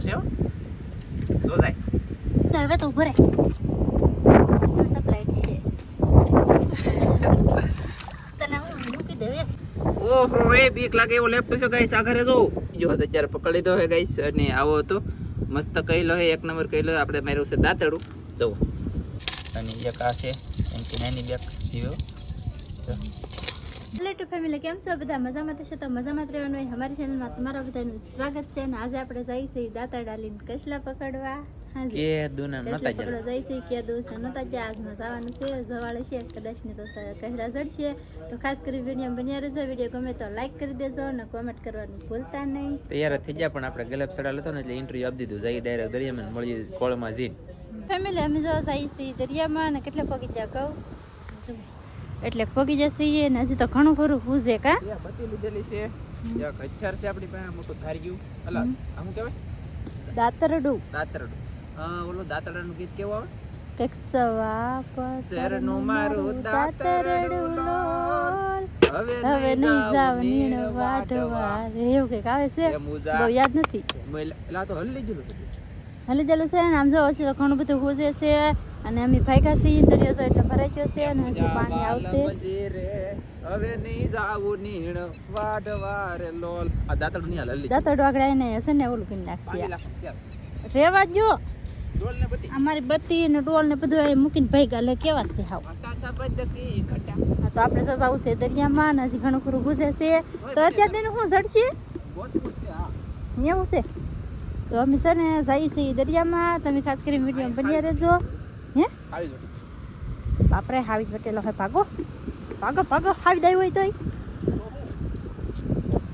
છે હો. જો જાય. હવે તો ઊભો રહે. છે એમ? ઓહો એ બીક લાગે એવો છે ગાઈસ આગળ જો. જો અત્યારે પકડી દો હે ગાઈસ અને આવો હતો. મસ્ત કહેલો હે એક નંબર કહેલો આપણે માર્યું છે દાંતડું જવું અને એક આ છે એમથી નાની બેક જીવો. હેલો ટુ ફેમિલી કેમ છો બધા? મજામાં થશે તો મજામાં જ રહેવાનું હોય અમારી ચેનલમાં તમારા બધાનું સ્વાગત છે અને આજે આપણે છીએ દાંતા ડાલીને કસલા પકડવા. કે દુના નતા પકડવા જરા કે દોસ્ત નતા ગયા આજમાં જવાનું છે જવાળે છે કદાચ ને તો કહેલા જડશે. તો ખાસ કરી વીડિયો બન્યા રહેજો. વીડિયો ગમે તો લાઈક કરી દેજો અને કોમેન્ટ કરવાનું ભૂલતા નહીં. તૈયાર થઈ ગયા પણ આપણે ગલેપ સડાલ હતો ને એટલે ઇન્ટરવ્યુ આપી દીધું. જઈ ડાયરેક્ટ દરિયામાં મળી કોળમાં ફેમિલી અમે જો જઈએ દરિયામાં અને કેટલા પગી કહું? એટલે પગી જશે ને હજી તો ઘણું ખરું પૂછે કા? બત્તી લીધેલી છે. એક હજાર છે આપણી પાસે મોટું ધાર્યું. અલા આમ કહેવાય દાતરડું. દાતરડું. હા ઓલો દાતરડાનું ગીત કેવું આવે? કેક સવા શહેરનું મારું દાતરડું લોલ. હવે નહીં જાવ નીણ વાટવા રે એવું કંઈક આવે છે? બહુ યાદ નથી. એલા તો હલી ગયેલું હલી ચાલુ છે ને? આમ જો તો ઘણું બધું હોજે છે. અને અમે ભાગ્યા છીએ દરિયો તો એટલે ભરાઈ ગયો છે અને હજી પાણી આવશે. હવે નહીં જાવું નીણ વાડવાર લોલ. આ દાતડની હાલ, દાતડ દાતરડું આગળ હશે ને ઓલું કરી નાખશે રેવા જો ડોલ ને બધી. અમારી બત્તી ને ડોલ ને બધું અહીં મૂકીને ભાગ્યા એટલે કેવા છે હાવ. તો આપણે તો જવું છે દરિયામાં ને હજી ઘણું ખરું ગુજે છે. તો અત્યારે તેનું શું જડશે? છે, એવું છે. તો અમે છે ને જઈએ છીએ દરિયામાં. તમે ખાસ કરીને વીડિયો બન્યા રહેજો. હે? બાપરે હાવી ઘટેલો હોય ભાગો. ભાગો ભાગો હાવી દઈ હોય તોય.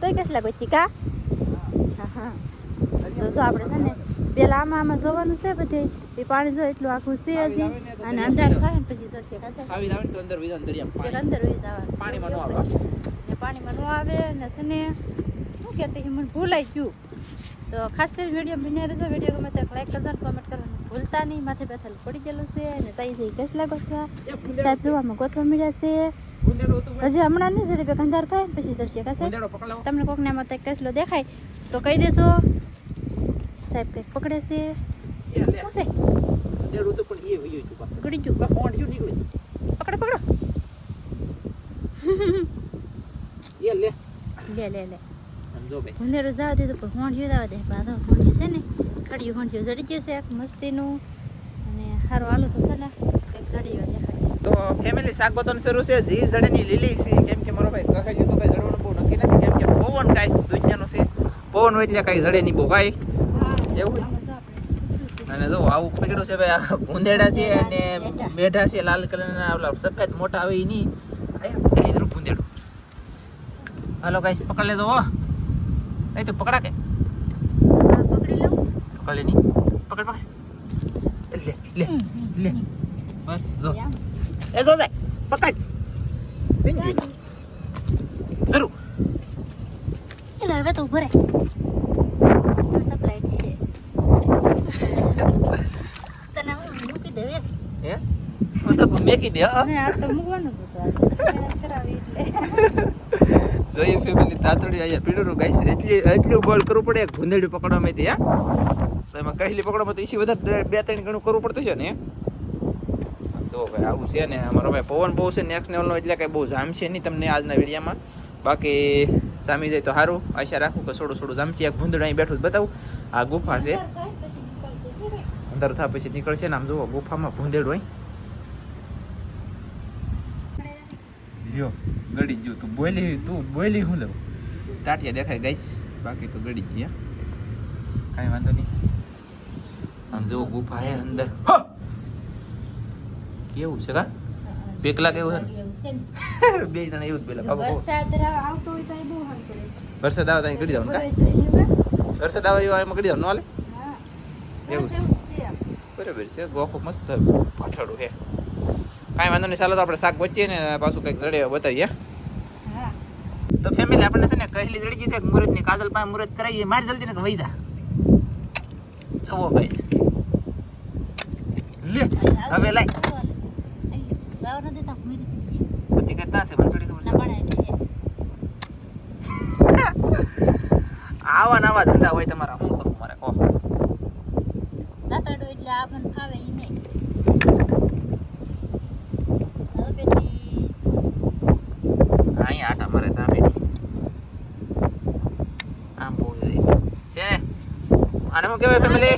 તોય કેસ કોઈ ચીકા હા હા. તો જો આપણે છે ને પેલા આમાં આમાં જોવાનું છે બધે. એ પાણી જો એટલું આખું છે હજી. અને અંધાર થાય ને પછી જશે આવી ને તો અંદર વિધાન દરિયા પાણી. અંદર વિધાન પાણીમાં ન આવે. ને પાણીમાં ન આવે ને છે ને શું કહેતી હતી? મને ભૂલાઈ ગયું. તો ખાસ કરી વીડિયો બન્યા રહેજો વીડિયો ગમે તો લાઈક કરજો કોમેન્ટ કરવાનું ભૂલતા નહીં માથે બેઠેલ પડી ગયેલું છે અને તઈ જઈ કસલા ગોતવા એ સાહેબ જોવામાં ગોથવા મળ્યા છે. હજી હમણાં નહીં જડે અંધાર થાય પછી ચડશે કાશે પકડ. તમને કોકને આમાં તક કસલો દેખાય તો કહી દેશો સાહેબ કંઈક પકડે છે. શું છે. ગળી ગયું. પકડો પકડો લે. લે લે જો ભાઈ. ભૂંદેડું જવા દીધું પણ હોંડિયું જવા દે. પાછો હોંડિયું છે ને? ખડિયું હોંડિયું જડી ગયું છે એક મસ્તીનું. અને સારું હાલો તો છે ને કંઈક જડી દેખાડી. તો ફેમિલી શાક ગોતવાનું શરૂ છે. જી જડેની લીલી છે. કેમ કે મારો ભાઈ કહે તો કઈ જડવાનું બહુ નક્કી નથી. કેમ કે પવન કાંઈ દુનિયાનો છે. પવન હોય એટલે કાંઈ જડે નહીં બહુ કાંઈ. એવું? અને જો આવું પકડ્યું છે ભાઈ આ ભૂંદેડા છે અને મેઢા છે લાલ કલરના. ઓલા સફેદ મોટા આવે એની. ભૂંદેડું. હાલો ગાઈસ પકડ લેજો હો. નહીં તો પકડા કે? પકડી લઉં. પકડ લે નહીં? પકડ પકડ. લે લે લે. બસ જો. એ જો દે પકડ. જરૂર. એટલે હવે તો ઊભો રહે. તને હું મૂકી દઉં હે? મેકી દે હા? આ તો મૂકવાનું હતું. કરાવી એટલે. જોઈએ ફેમિલી તાતડી અહીંયા પીડું ગાઈસ એટલી એટલું બોલ કરવું પડે એક ભૂંદેડી પકડવામાં હા? તો એમાં કહેલી પકડવામાં તો એસી વધારે બે ત્રણ ગણું કરવું પડતું છે ને જો ભાઈ આવું છે ને અમારો ભાઈ પવન બહુ છે નેક્સ્ટ લેવલનો એટલે કાંઈ બહુ જામશે નહીં તમને આજના વિડીયામાં. બાકી સામી જાય તો સારું આશા રાખું કે થોડું થોડું જામશે એક ભૂંદડું અહીં બેઠું બતાવું. આ ગુફા છે. અંદર થા પછી નીકળશે. ને આમ જુઓ ગુફામાં ભૂંધેડું હોય જો ગળી ગયું. તું બોલી તું બોલી હું લેવું ટાટિયા દેખાય ગઈશ બાકી તો ગળી ગયા કાંઈ વાંધો નહીં. આમ જો ગુફા હે અંદર. કેવું છે કા? પેકલા કેવું છે? બે જણા એવું જ પેલા. બહુ. વરસાદ આવતો હોય તો બહુ સારું વરસાદ આવે તો કરી જવાનું કા. વરસાદ આવે એમાં કરી જવાનું હાલે? એવું છે. બરાબર છે. ગોખો મસ્ત પાઠાડું છે. કાંઈ વાંધો નહીં ચાલો તો આપણે શાક ગોચીએ ને પાછું કંઈક જડે બતાવીએ હા. તો ફેમિલી આપણને છે ને કહેલી જડી જઈ છે મુહૂર્તની કાજલ પાસે મુરત કરાવીએ મારી જલ્દી ને વૈદા? જવો ગાઈસ. લે હવે લાય. બધી મને થોડી ખબર એટલે. આવા નવા ધંધા હોય તમારા શું કરું મારે કહો. ફાવે એ નહીં હવે બેટી અહીંયા આટા મારે ત્યાં બેઠી આમ બહુ છે છે ને આને શું કહેવાય ફેમિલી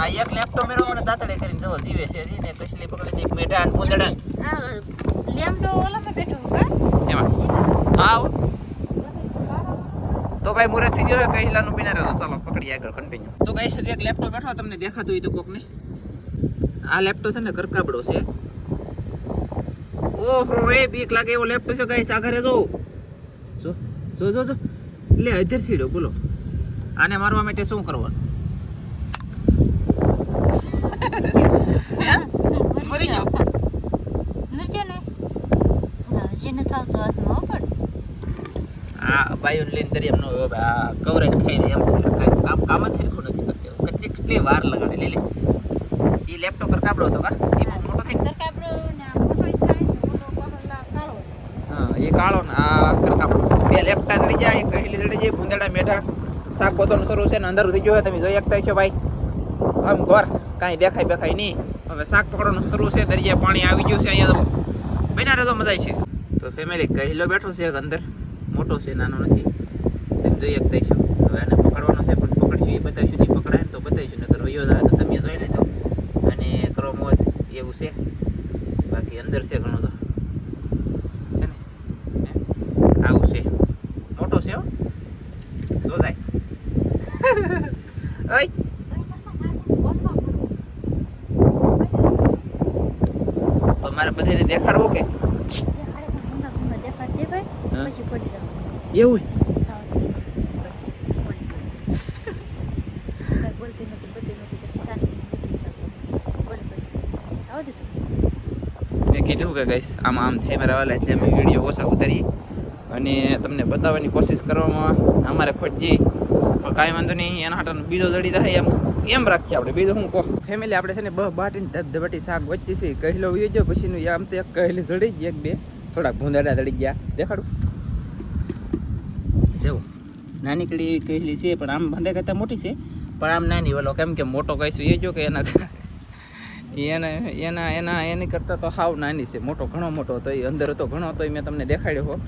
આ એક લેપટોપ મેરો મને દાતડે કરીને જવો જીવે છે જી ને કસલી પકડી દે મેઢા ને પૂંદડા. લેમડો ઓલામાં બેઠો કા એમાં આવ તો ભાઈ મુરત ગયો કહિલાનું બિના રહ્યો ચાલો પકડી આગળ કન્ટિન્યુ તો કઈ છે એક લેપટોપ બેઠો તમને દેખાતું હોય તો કોકને. આ લેપટોપ છે ને કરકાબડો છે. ઓહો એ બીક લાગે એવો લેપટોપ છે ગાઈસ આ ઘરે જો. જો જો જો. જો લે અધર સીડો બોલો. આને મારવા માટે શું કરવાનું? મરી જાવ મરજો ને. જેને થાવ તો હાથમાં પણ. આ બાયોને લઈને દરિયામ એમનો આ કવરેજ ખાઈ એમ છે. કામ કામ જ સરખું નથી કરતી કેટલી કેટલી વાર લગાડે લે લે. એ લેપટોપ કર કાપડો હતો કા? એ મોટો થઈ સરકાબરો ને? મોટો થાય ને મોટો કાળો. હા એ કાળો ને કાપડો લેપટા ચડી જાય કહેલી ચડી જાય ભૂંદડા મેઠા શાક ગોતવાનું શરૂ છે ને અંદર થઈ ગયો તમે જોઈ શકતા છો ભાઈ. આમ ઘર, કાંઈ દેખાય બેખાય નહીં. હવે શાક પકડવાનું શરૂ છે, દરિયા પાણી આવી ગયું છે અહીંયા તો. બન્યા રહેતો મજા છે. તો ફેમિલી કહેલો બેઠો છે અંદર. મોટો છે, નાનો નથી. તમે જોઈ શકતા છો હવે આને પકડવાનો છે, પણ પકડશું, એ બતાવીશું, નહીં પકડાય તો બતાવીશું. નગર વયો જાય તો તમે જોઈ લેજો. અને કરો મોજ એવું છે. બાકી અંદર છે ઘણું તો છે ને હે? આવું છે મોટો છે હો જો જાય ઓય તો મારે બધાને દેખાડવો કે. એવું મેં કીધું કે ગાઈસ આમ આમ થઈ મારા વાલા એટલે અમે વીડિયો ઓછા ઉતારીએ. અને તમને બતાવવાની કોશિશ કરવામાં અમારે ફટજી પણ કાંઈ વાંધો નહીં એના હાટાનો બીજો જડી થાય એમ. એમ રાખીએ આપણે. બીજું શું કહો? ફેમિલી આપણે છે ને બહ બાટીને ધબધબાટી શાક વચ્ચે છે. કહેલો વયો પછી પછીનું આમ તો એક કહેલી ચડી ગઈ, એક બે. થોડાક ભૂંદાડા ચડી ગયા. દેખાડું? જેવું નાની કડી કહેલી છે, પણ આમ બંધે કરતાં મોટી છે. પણ આમ નાની, ઓલો કેમ કે મોટો કહીશું, એ જો કે એના એને એના એના એની કરતાં તો હાવ નાની છે. મોટો ઘણો મોટો હતો. એ અંદર હતો ઘણો હતો, એ મેં તમને દેખાડ્યો હો.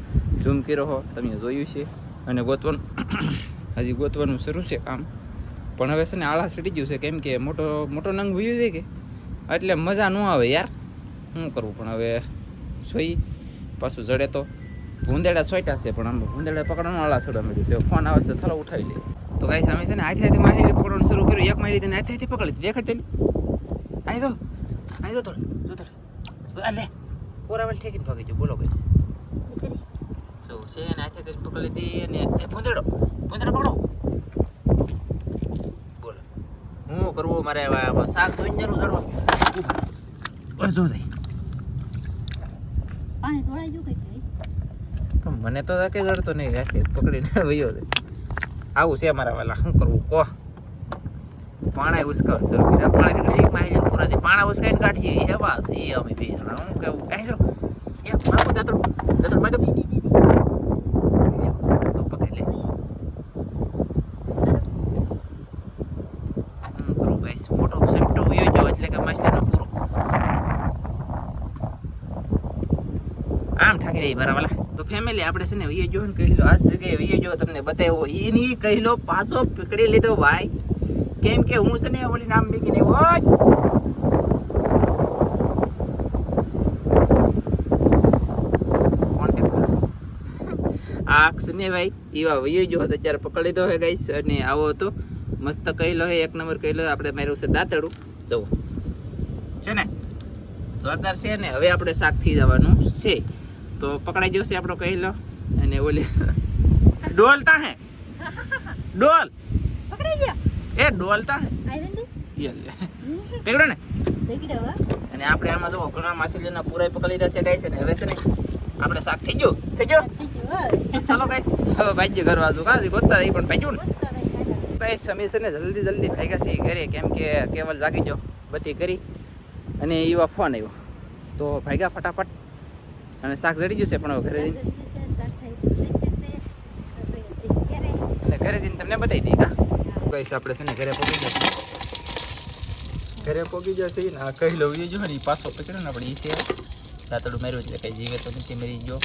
ઝૂમ કર્યો હો, તમે જોયું છે. અને ગોતવાનું હજી ગોતવાનું શરૂ છે કામ. પણ હવે છે ને આળા ચડી ગયું છે કેમ કે મોટો મોટો નંગ ભૂયું છે કે? એટલે મજા ન આવે યાર. શું કરવું પણ હવે? જોઈ પાછું જડે તો. ભૂંદેડા સોટ્યા છે પણ આમ ભૂંદેડા પકડવાનું આળા ચડવા મળ્યું છે. ફોન આવે છે થલો ઉઠાવી લે. તો ગાઈસ અમે છે ને હાથે હાથે માહિતી પકડવાનું શરૂ કર્યું. એક માહિતી હાથે હાથે પકડી દેખાડતી આઈ દો આઈ દો થોડે જો થોડે. લે. કોરાવલ ઠેકીને ભાગી જો બોલો ગઈશ જો છે ને હાથે કરી પકડી લીધી અને ભૂંદેડો. ભૂંદડો પકડો. હું કરવું? મારે શાક ધોઈને ઇંજરનું ચડવા ઓય જો થઈ. પાણી ઢોળાઈ ગયું કઈ પણ મને તો કે જડતો નહીં હાથે પકડીને વયો દે આવું છે મારા વાલા શું કરવું? કહો પાણા ઉસકાવ સર પાણી નીકળી એક માહિતી પૂરા દે પાણા ઉસકાઈને કાઢીએ. એ વાત છે એ અમે બે જણા. હું કેવું? કાંઈ જરો એ બાપુ દાતડું દાતડું મારી દો તો પકડી લે હું કરું ગાઈસ મોટો સેપ્ટો વયો ગયો એટલે કે માછલીનો પૂરો વાલા. તો ફેમિલી આપણે છે ને વયો જો ને કહી લો, આ જગ્યાએ વયો જો તમને બતાવ્યો. એની કહી લો, પાછો પકડી લીધો ભાઈ. કેમ કે હું છે ને ઓલી નામ બીકીને કેમ આ ને ભાઈ એવા વયો જો હતો ત્યારે પકડી લીધો હે ગઈશ અને આવો હતો. મસ્ત કહી લો હે એક નંબર કહી લો આપણે માર્યું છે દાંતડું. જવું છે ને? જોરદાર છે ને, હવે આપણે શાકથી જવાનું છે. તો પકડાઈ જશે આપણો કહેલો અને ઓલી ડોલતા હે. ડોલ. પકડાઈ ગયા. એ ડોલતા હે. પકડો ને. અને આપણે આમાં જો ઘણા માછલીના પૂરા પકડી રહ્યા છે ગાય છે ને. હવે છે ને આપણે શાક થઈ ગયું. થઈ ગયું? ચાલો ગાઈસ હવે ભાઈ ઘર બાજુ કાજી ગોતતા એ પણ ભાગ્યું ને. ગાઈસ અમે છે ને જલ્દી જલ્દી ભાગ્યા છીએ ઘરે. કેમ કે કેવલ જાગી જો બધી કરી. અને એવા ફોન આવ્યો તો ભાગ્યા ફટાફટ. અને શાક જડી ગયું છે પણ ઘરે જઈને? એટલે ઘરે. જઈને તમને બતાવી દઈ હા. કઈશ આપણે છે ને ઘરે પહોંચી જશે ઘરે પહોંચી જશે ને આ કહી લઉં જો ને પાછો પકડ્યો ને આપણે એ છે. દાંતડું માર્યું એટલે કંઈ જીવે તો નથી મરી ગયો.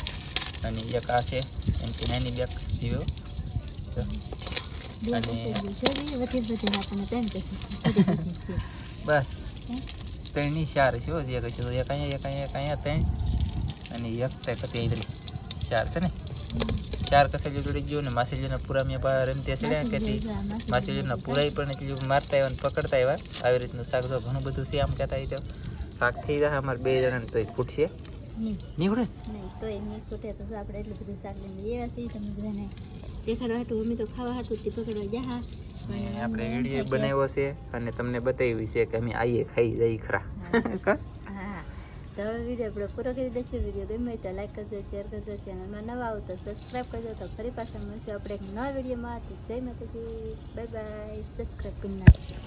અને એક આ છે એમ કે નાની બેક જીવ્યો છે, કે છે. બસ. ત્રણની ચાર છે છે એક અહીંયા એક અહીંયા એક અહીંયા ત્રણ. અને એક ચાર છે ને? ચાર કસેલી જોડી ગયો ને માસીજીના પૂરા મેં રમતે છે કે માસીજીના પૂરાઈ પણ એટલી મારતા આવ્યા ને પકડતા આવ્યા. આવી રીતનું શાક તો ઘણું બધું છે આમ કહેતા તો. શાક થઈ જાય અમારે બે જણાને તો ફૂટશે તોય નહીં આપણે એટલું બધું શાક લઈને એવા છીએ. તમે બધાને દેખાડવા હાટું અમે તો ખાવા હાટું તે પકડવા જા આપણે વીડિયો બનાવ્યો છે અને તમને બતાવ્યું છે કે અમે આવીએ ખાઈ જઈ ખરા. તો હવે વીડિયો આપણે પૂરો કરી દઈશું વીડિયો ગમે તો લાઈક કરજો શેર કરજો ચેનલમાં નવા આવો તો સબસ્ક્રાઈબ કરજો તો ફરી પાછા મળશું આપણે એક નવા વિડીયોમાં જય માતાજી બાય બાય સબસ્ક્રાઈબ કરી નાખજો